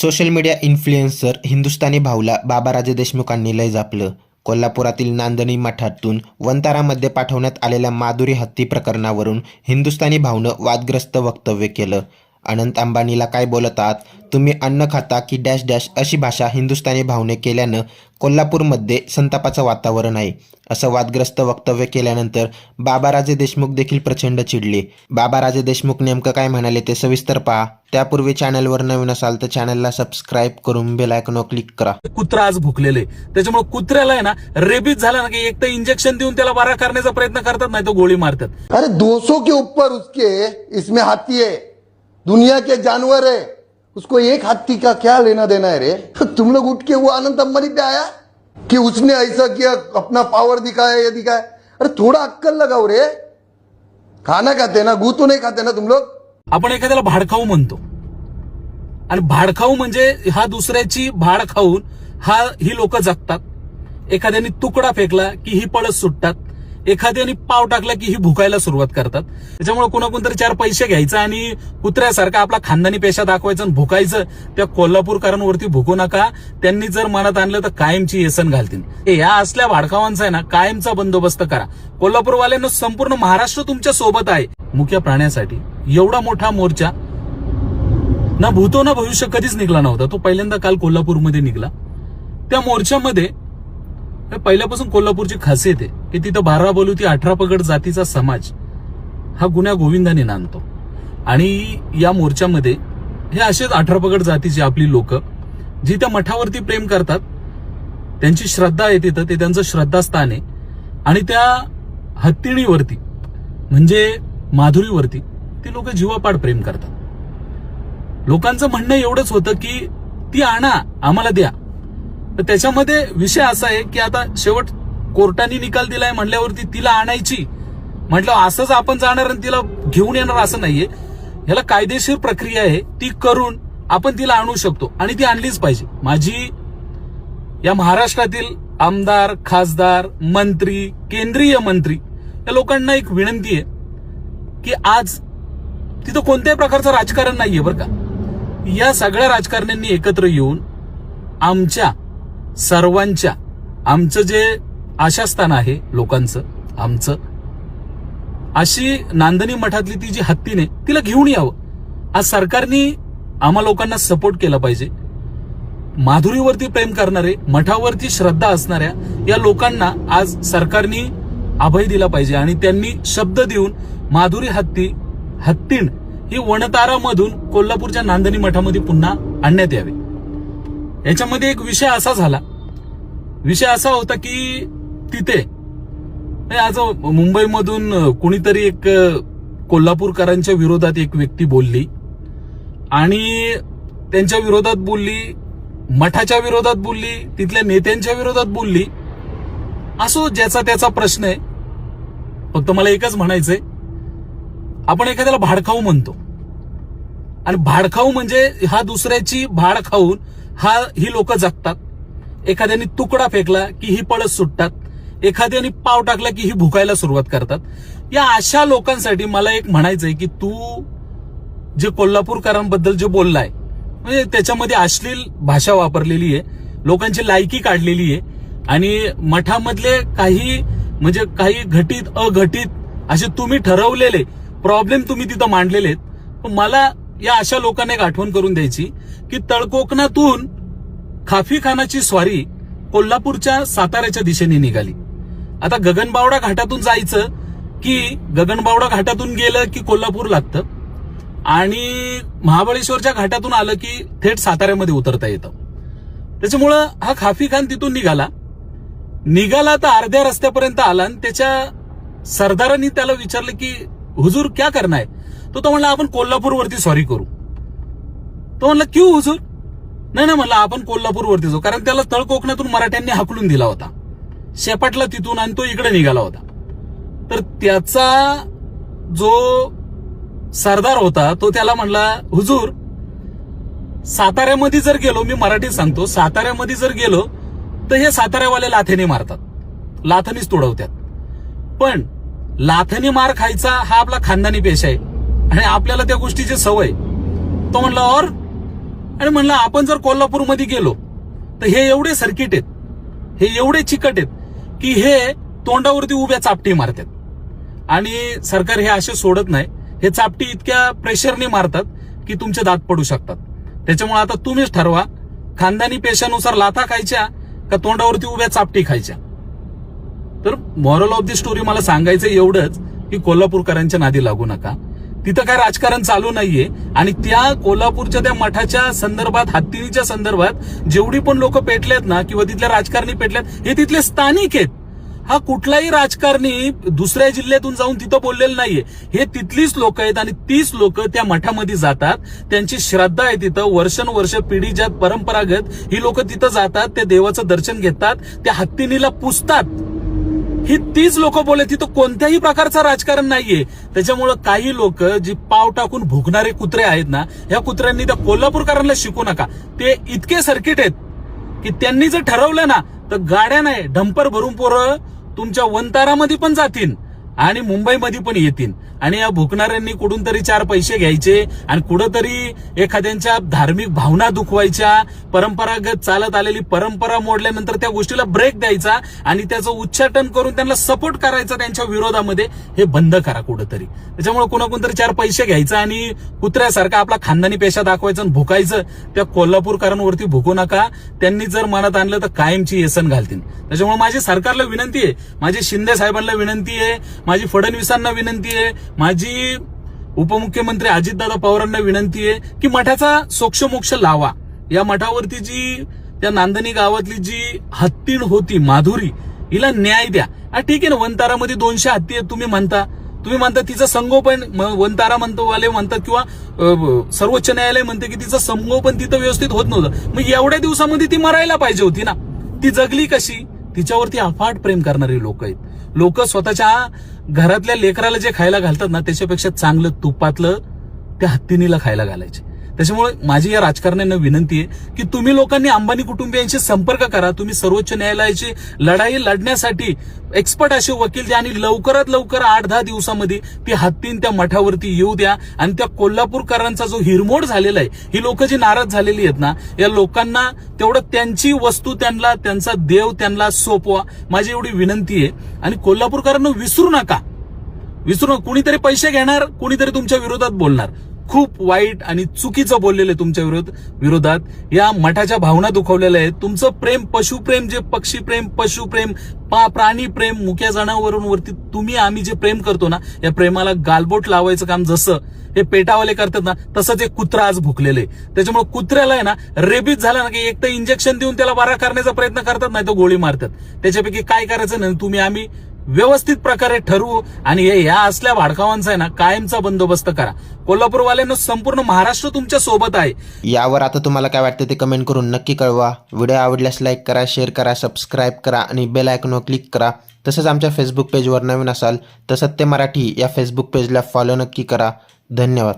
Social media influencer Hindustani भाऊला बाबाराजे देशमुखांनी लय जापलं. कोल्हापुरातील नांदणी मठातून वंतारामध्ये पाठवण्यात आलेल्या माधुरी हत्ती प्रकरणावरून हिंदुस्थानी भाऊनं वादग्रस्त वक्तव्य केलं. अनंत अंबानीला काय बोलत आहात तुम्ही अन्न खाता की डॅश डॅश अशी भाषा हिंदुस्थानी भाऊने केल्यानं कोल्हापूरमध्ये संतापाचं वातावरण आहे. असं वादग्रस्त वक्तव्य केल्यानंतर बाबाराजे देशमुख देखील प्रचंड चिडले. बाबाराजे देशमुख नेमकं काय म्हणाले ते सविस्तर पहा. त्यापूर्वी चॅनलवर नवीन असाल तर चॅनलला सबस्क्राईब करून बेल आयकॉनवर क्लिक करा. कुत्रा आज भुकलेलं. आहे त्याच्यामुळे कुत्र्याला आहे ना रेबीज झाला ना की एक तर इंजेक्शन देऊन त्याला बरा करण्याचा प्रयत्न करतात नाही तो गोळी मारतात. अरे 200 के ऊपर उसके इसमें हाथी है. दुनिया के जानवर है। उसको एक हाथी का क्या लेना देना है रे? तुम लोग उठ के वो आनंद अंबानी पे आया? कि उसने ऐसा किया अपना पावर दिखाया ये दिखाया। अरे थोड़ा अक्कल लगाओ रे। खाना खाते ना? गू तो नहीं खाते ना तुम लोग? आपण एखाद्याला भाडखाऊ म्हणतो. आणि भाडखाऊ म्हणजे हा दुसऱ्याची भाड खाऊन हा ही लोक जगतात. एखाद्याने तुकडा फेकला की ही पळत सुटतात. एखाद्याने पाव टाकला की ही भुकायला सुरुवात करतात. त्याच्यामुळे कोणाकोणतरी चार पैसे घ्यायचं आणि कुत्र्यासारखा आपला खानदानी पेशा दाखवायचं आणि भुकायचं. त्या कोल्हापूरकरांवरती भुकू नका. त्यांनी जर मनात आणलं तर कायमची येसन घालतील. या असल्या भाडकावांचा आहे ना कायमचा बंदोबस्त करा. कोल्हापूरवाल्यांना संपूर्ण महाराष्ट्र तुमच्यासोबत आहे. मुख्या प्राण्यासाठी एवढा मोठा मोर्चा. ना भूतो ना भविष्य कधीच निघला नव्हता. तो पहिल्यांदा काल कोल्हापूरमध्ये निघला. त्या मोर्चामध्ये पहिल्यापासून कोल्हापूरची खासियत आहे की तिथं बारा बोलू अठरा पगड जातीचा समाज हा गुन्हा गोविंदाने नांदतो. आणि या मोर्चामध्ये हे असेच अठरा पगड जातीची आपली लोक जी त्या मठावरती प्रेम करतात त्यांची श्रद्धा आहे तिथं ते त्यांचं श्रद्धास्थान आहे. आणि त्या हत्तीणीवरती म्हणजे माधुरीवरती ती लोक जीवापाड प्रेम करतात. लोकांचं म्हणणं एवढंच होतं की ती आणा आम्हाला द्या. तर त्याच्यामध्ये विषय असा आहे की आता शेवट कोर्टाने निकाल दिलाय म्हणल्यावरती तिला आणायची. म्हटलं असंच आपण जाणार आणि तिला घेऊन येणार असं नाहीये. याला कायदेशीर प्रक्रिया आहे. ती करून आपण तिला आणू शकतो आणि ती आणलीच पाहिजे. माझी या महाराष्ट्रातील आमदार खासदार मंत्री केंद्रीय मंत्री या लोकांना एक विनंती आहे की आज तिथं कोणत्याही प्रकारचं राजकारण नाहीये बरं का. या सगळ्या राजकारण्यांनी एकत्र येऊन आमच्या सर्वांच्या. आमचं जे आशास्थान आहे लोकांचं आमचं अशी नांदणी मठातली ती जी हत्तीने तिला घेऊन यावं. आज सरकारने आम्हा लोकांना सपोर्ट केला पाहिजे. माधुरीवरती प्रेम करणारे मठावरती श्रद्धा असणाऱ्या या लोकांना आज सरकारने अभय दिला पाहिजे आणि त्यांनी शब्द देऊन माधुरी हत्ती हत्तीण ही वनतारामधून कोल्हापूरच्या नांदणी मठामध्ये पुन्हा आणण्यात यावे. याच्यामध्ये एक विषय असा झाला. विषय असा होता की तिथे नाही, आज मुंबईमधून कुणीतरी एक कोल्हापूरकरांच्या विरोधात एक व्यक्ती बोलली आणि त्यांच्या विरोधात बोलली मठाच्या विरोधात बोलली तिथल्या नेत्यांच्या विरोधात बोलली. असो ज्याचा त्याचा प्रश्न आहे. फक्त मला एकच म्हणायचंय. आपण एखाद्याला भाडखाऊ म्हणतो. आणि भाडखाऊ म्हणजे हा दुसऱ्याची भाड खाऊन हा ही लोक जगतात. एखाद्याने तुकडा फेकला की ही पळत सुटतात. एखाद्याने पाव टाकला की ही भुकायला सुरुवात करतात. या अशा लोकांसाठी मला एक म्हणायचंय की तू जे कोल्हापूरकरांबद्दल जे बोललाय म्हणजे त्याच्यामध्ये अश्लील भाषा वापरलेली आहे लोकांची लायकी काढलेली आहे आणि मठामधले काही म्हणजे काही घटित अघटित असे तुम्ही ठरवलेले प्रॉब्लेम तुम्ही तिथं मांडलेले आहेत. मला या अशा लोकांना एक आठवण करून द्यायची की तळकोकणातून खाफी खानाची स्वारी कोल्हापूरच्या साताऱ्याच्या दिशेने निघाली. आता गगनबावडा घाटातून जायचं की गगनबावडा घाटातून गेलं की कोल्हापूर लागतं आणि महाबळेश्वरच्या घाटातून आलं की थेट साताऱ्यामध्ये उतरता येतं. त्याच्यामुळं हा खाफी खान तिथून निघाला. निघाला तर अर्ध्या रस्त्यापर्यंत आला आणि त्याच्या सरदारांनी त्याला विचारलं की हुजूर क्या करणार तो तो म्हणला आपण कोल्हापूरवरती सॉरी करू. तो म्हणला क्यू हुजूर? नाही ना म्हणला आपण कोल्हापूरवरती जाऊ. कारण त्याला तळ कोकणातून मराठ्यांनी हाकलून दिला होता. शेपाटला तिथून आणि तो इकडे निघाला होता. तर त्याचा जो सरदार होता तो त्याला म्हणला हुजूर साताऱ्यामध्ये जर गेलो मी मराठीत सांगतो साताऱ्यामध्ये जर गेलो तर हे साताऱ्यावाले लाथेने मारतात. लाथनीच तोडवत्यात पण लाथनी मार खायचा हा आपला खानदानी पेश आहे. आणि आपल्याला त्या गोष्टीची सवय. तो म्हणला और? आणि म्हणलं आपण जर कोल्हापूरमध्ये गेलो तर हे एवढे सर्किट आहेत हे एवढे चिकट आहेत की हे तोंडावरती उभ्या चापटी मारतात. आणि सरकार हे असे सोडत नाही हे चापटी इतक्या प्रेशरने मारतात की तुमचे दात पडू शकतात. त्याच्यामुळे आता तुम्हीच ठरवा खानदानी पेशानुसार लाथा खायच्या का तोंडावरती उभ्या चापटी खायच्या? तर मॉरल ऑफ दी स्टोरी मला सांगायचं एवढंच की कोल्हापूरकरांच्या नादी लागू नका. तिथं काय राजकारण चालू नाहीये. आणि त्या कोल्हापूरच्या त्या मठाच्या संदर्भात हत्तीच्या संदर्भात जेवढी पण लोक पेटलेत ना किंवा तिथल्या राजकारणी पेटल्यात हे तिथले स्थानिक आहेत. हा कुठलाही राजकारणी दुसऱ्या जिल्ह्यातून जाऊन तिथं बोललेलं नाहीये. हे तिथलीच लोक आहेत आणि तीच लोक त्या मठामध्ये जातात. त्यांची श्रद्धा आहे तिथं. वर्षानुवर्ष पिढीच्या परंपरागत ही लोक तिथं जातात त्या देवाचं दर्शन घेतात त्या हत्तीनीला पुजतात ही तीच लोक बोलत तिथं कोणत्याही प्रकारचं राजकारण नाहीये. त्याच्यामुळं काही लोक जी पाव टाकून भुकणारे कुत्रे आहेत ना या कुत्र्यांनी त्या कोल्हापूरकरांना शिकू नका. ते इतके सर्किट आहेत की त्यांनी जर ठरवलं ना तर गाड्या नाही डंपर भरून पोरं तुमच्या वंतारामध्ये पण जातील आणि मुंबईमध्ये पण येतील. आणि या भुकणाऱ्यांनी कुठून तरी चार पैसे घ्यायचे आणि कुठंतरी एखाद्यांच्या धार्मिक भावना दुखवायच्या परंपरागत चालत आलेली परंपरा मोडल्यानंतर त्या गोष्टीला ब्रेक द्यायचा आणि त्याचं उच्चाटन करून त्यांना सपोर्ट करायचा त्यांच्या विरोधामध्ये हे बंद करा कुठंतरी. त्याच्यामुळे कुणाकुण तरी चार पैसे घ्यायचा आणि कुत्र्यासारखा आपला खानदानी पेशा दाखवायचा आणि भुकायचं त्या कोल्हापूरकरांवरती भुकू नका. त्यांनी जर मनात आणलं तर कायमची येसन घालतील. त्याच्यामुळे माझी सरकारला विनंती आहे माझी शिंदे साहेबांना विनंती आहे माझी फडणवीसांना विनंती आहे माझी उपमुख्यमंत्री अजितदादा पवारांना विनंती आहे की मठाचा सोक्षमोक्ष लावा. या मठावरती जी त्या नांदणी गावातली जी हत्तीण होती माधुरी हिला न्याय द्या. ठीक आहे ना वनतारामध्ये दोनशे हत्ती आहेत तुम्ही म्हणता. तुम्ही म्हणता तिचं संगोपन वनतारा म्हणतो वाले म्हणतात किंवा सर्वोच्च न्यायालय म्हणते की तिचं संगोपन तिथं व्यवस्थित होत नव्हतं. मग एवढ्या दिवसामध्ये ती मरायला पाहिजे होती ना. ती जगली कशी? तिच्यावरती अफाट प्रेम करणारी लोक आहेत. लोक स्वतःच्या घरातल्या लेकराला जे खायला घालतात ना त्याच्यापेक्षा चांगलं तुपातलं त्या हत्तीनीला खायला घालायचे. त्याच्यामुळे माझी या राजकारण्यांना विनंती आहे की तुम्ही लोकांनी अंबानी कुटुंबियांशी संपर्क करा. तुम्ही सर्वोच्च न्यायालयाची लढाई लढण्यासाठी एक्सपर्ट असे वकील द्या आणि लवकरात लवकर आठ दहा दिवसामध्ये ती हत्तीन त्या मठावरती येऊ द्या. आणि त्या कोल्हापूरकरांचा जो हिरमोड झालेला आहे ही लोक जी नाराज झालेली आहेत ना या लोकांना तेवढं त्यांची वस्तू त्यांना त्यांचा देव त्यांना सोपवा माझी एवढी विनंती आहे. आणि कोल्हापूरकरांना विसरू नका. विसरू नका. कुणीतरी पैसे घेणार कुणीतरी तुमच्या विरोधात बोलणार. खूप वाईट आणि चुकीचं बोललेलं आहे तुमच्या विरोध विरोधात. या मठाच्या भावना दुखवलेल्या आहेत. तुमचं प्रेम पशुप्रेम जे पक्षीप्रेम पशुप्रेम प्राणी प्रेम मुक्या जनावरांवरती तुम्ही आम्ही जे प्रेम करतो ना या प्रेमाला गालबोट लावायचं काम जसं हे पेटावाले करतात ना तसंच एक कुत्रा आज भुकलेलं आहे त्याच्यामुळे कुत्र्याला आहे ना रेबीज झाला ना की एक तर इंजेक्शन देऊन त्याला बरा करण्याचा प्रयत्न करतात नाही तो गोळी मारतात. त्याच्यापैकी काय करायचं नाही तुम्ही आम्ही व्यवस्थित प्रकारे ठरवू आणि हे ह्या असल्या भाडकावांचा आहे ना कायमचा बंदोबस्त करा. कोल्हापूरवाल्यांना संपूर्ण महाराष्ट्र तुमच्यासोबत आहे. यावर आता तुम्हाला काय वाटतं ते कमेंट करून नक्की कळवा. व्हिडिओ आवडल्यास लाईक करा शेअर करा सबस्क्राईब करा आणि बेल आयकॉनवर क्लिक करा. तसंच आमच्या फेसबुक पेजवर नवीन असाल तर सत्य मराठी या फेसबुक पेजला फॉलो नक्की करा. धन्यवाद.